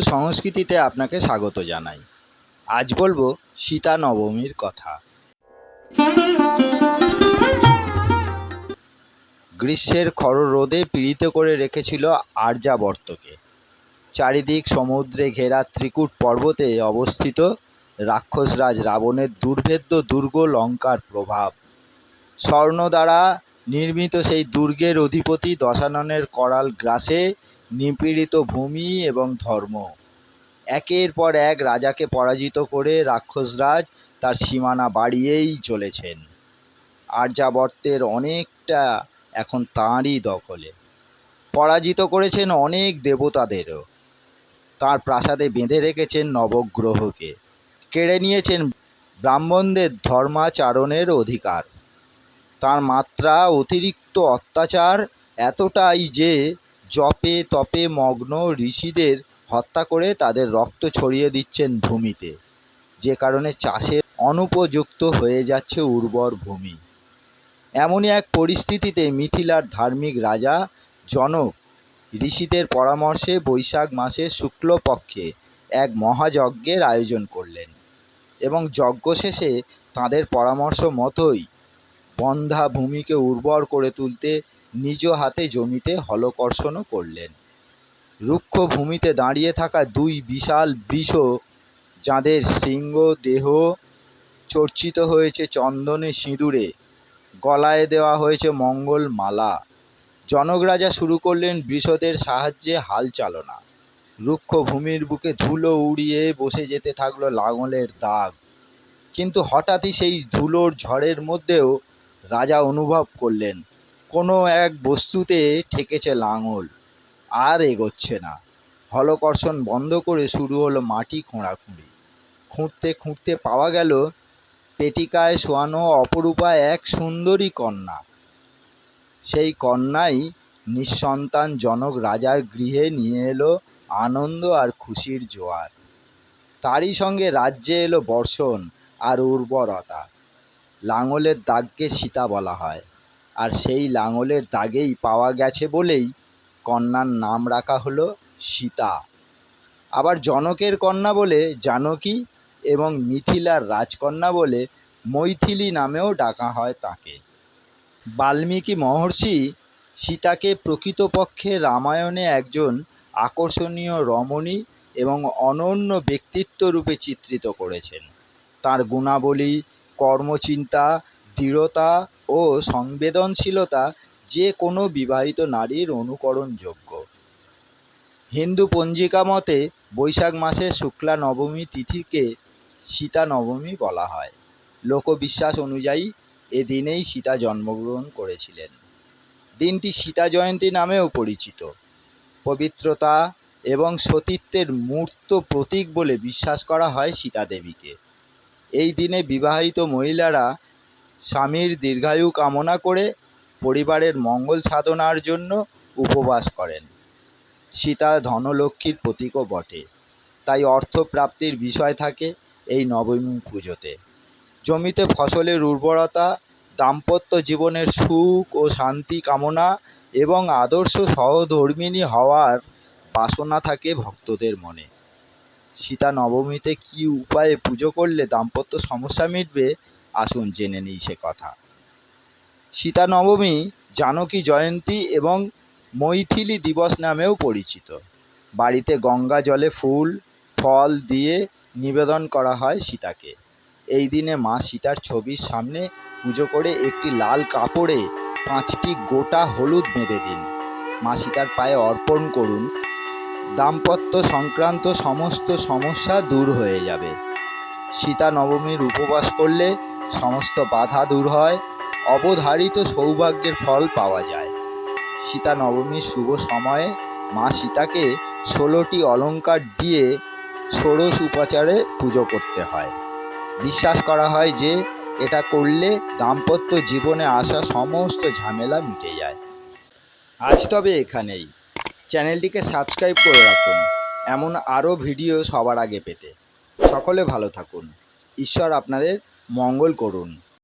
সংস্কৃতিতে আপনাকে স্বাগত জানাই। আজ বলব সীতা নবমীর কথা। গ্রীষ্মের খর রোদে পীড়িত করে রেখেছিল আর্যাবর্তকে। চারিদিক সমুদ্রে ঘেরা ত্রিকূট পর্বতে অবস্থিত রাক্ষসরাজ রাবণের দুর্ভেদ্য দুর্গ লঙ্কার প্রভাব। স্বর্ণ দ্বারা নির্মিত সেই দুর্গের অধিপতি দশাননের করাল গ্রাসে নিপীড়িত ভূমি এবং ধর্ম। একের পর এক রাজাকে পরাজিত করে রাক্ষসরাজ তার সীমানা বাড়িয়েই চলেছেন। আর্যাবর্তের অনেকটা এখন তাঁরই দখলে। পরাজিত করেছেন অনেক দেবতাদেরও। তার প্রাসাদে বেঁধে রেখেছেন নবগ্রহকে। কেড়ে নিয়েছেন ব্রাহ্মণদের ধর্মাচারণের অধিকার। তার মাত্রা অতিরিক্ত অত্যাচার এতটাই যে জপে তপে মগ্ন ঋষিদের হত্যা করে তাদের রক্ত ছড়িয়ে দিচ্ছেন ভূমিতে। যে কারণে চাষের অনুপযুক্ত হয়ে যাচ্ছে উর্বর ভূমি। এমনই এক পরিস্থিতিতে মিথিলার ধার্মিক রাজা জনক ঋষিদের পরামর্শে বৈশাখ মাসের শুক্লপক্ষে এক মহাযজ্ঞের আয়োজন করলেন এবং যজ্ঞ শেষে তাঁদের পরামর্শ মতোই বন্ধা ভূমিকে উর্বর করে তুলতে নিজ হাতে জমিতে হলকর্ষণও করলেন। রুক্ষ ভূমিতে দাঁড়িয়ে থাকা দুই বিশাল বৃষ, যাঁদের শৃঙ্গ দেহ চর্চিত হয়েছে চন্দনে সিঁদুরে, গলায় দেওয়া হয়েছে মঙ্গল মালা। জনক রাজা শুরু করলেন বৃষদের সাহায্যে হাল চালনা। রুক্ষ ভূমির বুকে ধুলো উড়িয়ে বসে যেতে থাকল লাঙলের দাগ। কিন্তু হঠাৎই সেই ধুলোর ঝড়ের মধ্যেও রাজা অনুভব করলেন, কোনো এক বস্তুতে ঠেকেছে লাঙল, আর এগোচ্ছে না। হলকর্ষণ বন্ধ করে শুরু হলো মাটি খোঁড়াখুঁড়ি। খুঁড়তে খুঁড়তে পাওয়া গেল, পেটিকায় শোয়ানো অপরূপা এক সুন্দরী কন্যা। সেই কন্যাই নিঃসন্তান জনক রাজার গৃহে নিয়ে এলো আনন্দ আর খুশির জোয়ার। তারই সঙ্গে রাজ্যে এলো বর্ষণ আর উর্বরতা। লাঙলের দাগকে সীতা বলা হয়। আর সেই লাঙলের দাগেই পাওয়া গেছে বলেই কন্যার নাম রাখা হলো সীতা। আবার জনকের কন্যা বলে জানকী এবং মিথিলার রাজকন্যা বলে মৈথিলি নামেও ডাকা হয় তাকে। বাল্মীকি মহর্ষি সীতাকে প্রকৃতপক্ষে রামায়ণে একজন আকর্ষণীয় রমণী এবং অনন্য ব্যক্তিত্ব রূপে চিত্রিত করেছেন। তার গুণাবলী কর্মচিন্তা, দৃঢ়তা ও সংবেদনশীলতা যে কোনো বিবাহিত নারীর অনুকরণযোগ্য। হিন্দু পঞ্জিকা মতে বৈশাখ মাসের শুক্লা নবমী তিথিকে সীতা নবমী বলা হয়। লোকবিশ্বাস অনুযায়ী এদিনেই সীতা জন্মগ্রহণ করেছিলেন। দিনটি সীতা জয়ন্তী নামেও পরিচিত। পবিত্রতা এবং সতীত্বের মূর্ত প্রতীক বলে বিশ্বাস করা হয় সীতা দেবীকে। এই দিনে বিবাহিত মহিলারা স্বামীর দীর্ঘায়ু কামনা করে পরিবারের মঙ্গল সাধনার জন্য উপবাস করেন। সীতা ধনলক্ষ্মীর প্রতীকও বটে। তাই অর্থপ্রাপ্তির বিষয় থাকে এই নবমী পুজোতে। জমিতে ফসলের উর্বরতা, দাম্পত্য জীবনের সুখ ও শান্তি কামনা এবং আদর্শ সহধর্মিণী হওয়ার বাসনা থাকে ভক্তদের মনে। সীতা নবমীতে কী উপায়ে পুজো করলে দাম্পত্য সমস্যা মিটবে? আসুন জেনে নিই সে কথা। সীতা নবমী জানকী জয়ন্তী এবং মৈথিলি দিবস নামেও পরিচিত। বাড়িতে গঙ্গা জলে ফুল, ফল দিয়ে নিবেদন করা হয় সীতাকে। এই দিনে মা সীতার ছবির সামনে পুজো করে একটি লাল কাপড়ে পাঁচটি গোটা হলুদ বেঁধে দিন। মা সীতার পায়ে অর্পণ করুন। দাম্পত্য সংক্রান্ত সমস্ত সমস্যা দূর হয়ে যাবে। সীতা নবমীর উপবাস করলে সমস্ত বাধা দূর হয়, অবধারিত সৌভাগ্যের ফল পাওয়া যায়। সীতা নবমীর শুভ সময়ে মা সীতাকে ষোলোটি অলঙ্কার দিয়ে ষোড়শ উপাচারে পুজো করতে হয়। বিশ্বাস করা হয় যে, এটা করলে দাম্পত্য জীবনে আসা সমস্ত ঝামেলা মিটে যায়। আজ তবে এখানেই। চ্যানেলটিকে সাবস্ক্রাইব করে রাখুন। এমন আরও ভিডিও সবার আগে পেতে। সকলে ভালো থাকুন। ঈশ্বর আপনাদের মঙ্গল করুন।